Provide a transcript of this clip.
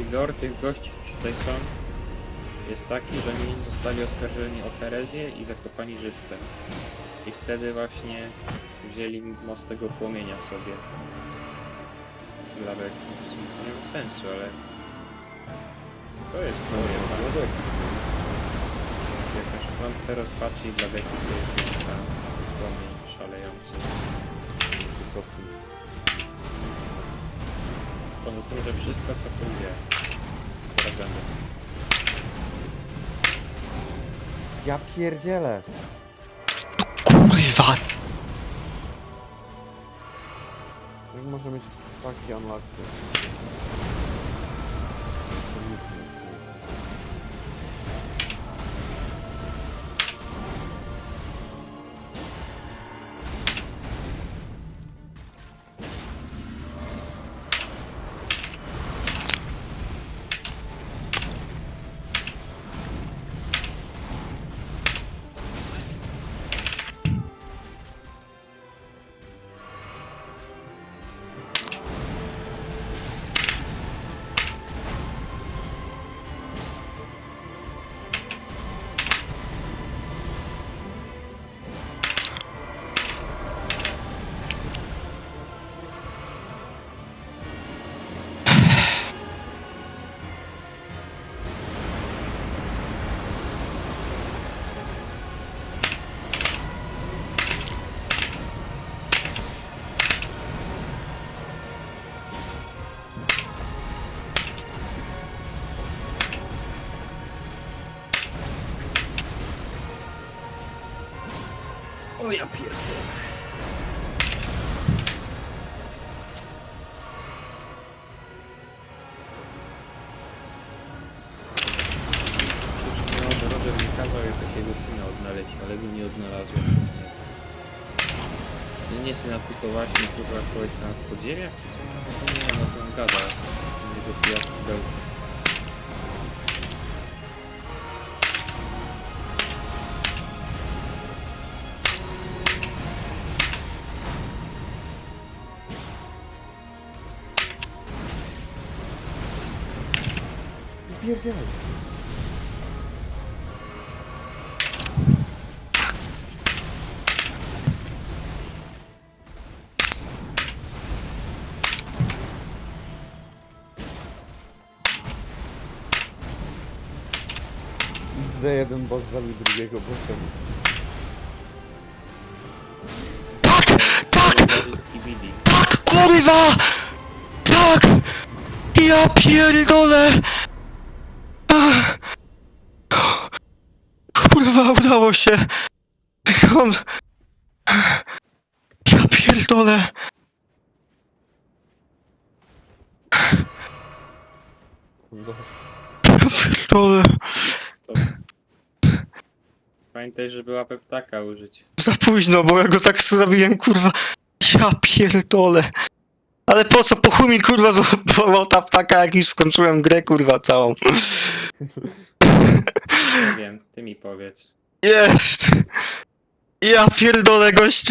I lore tych gości, którzy tutaj są, jest taki, że oni zostali oskarżeni o herezję i zakopani żywcem. I wtedy właśnie wzięli moc tego płomienia sobie. Dla Beki. W sumie to nie ma sensu, ale... To jest pojebane. Jak nasz plan teraz patrzy i dla Beki sobie płomień szalejący. Wysoki. Poza tym, że wszystko to pójdzie. Teraz będę. Ja pierdzielę. Kurwa! Jak może mieć taki unlucky? Co O ja pierdolę. Roger mi kazał jak takiego syna odnaleźć, ale go nie odnalazłem. Nie. No nie syna, tylko właśnie tam w podziemiach, czy co? Ja Zapomniałem o tym dał. I pierdzielę. Gdy jeden boss zabił drugiego bossa. Jest Skibidi. Tak, kurwa! Tak! Ja pierdolę! Ach. Kurwa, udało się! On... Ja pierdolę! Boss. Ja pierdolę! Pamiętaj, żeby łapę ptaka użyć. Za późno, bo ja go tak zabiłem, kurwa. Ja pierdolę. Ale po co? Po chuj mi, kurwa, złapała ta ptaka, jak już skończyłem grę, kurwa, całą. Nie wiem, ty mi powiedz. Jest! Ja pierdolę, gościu!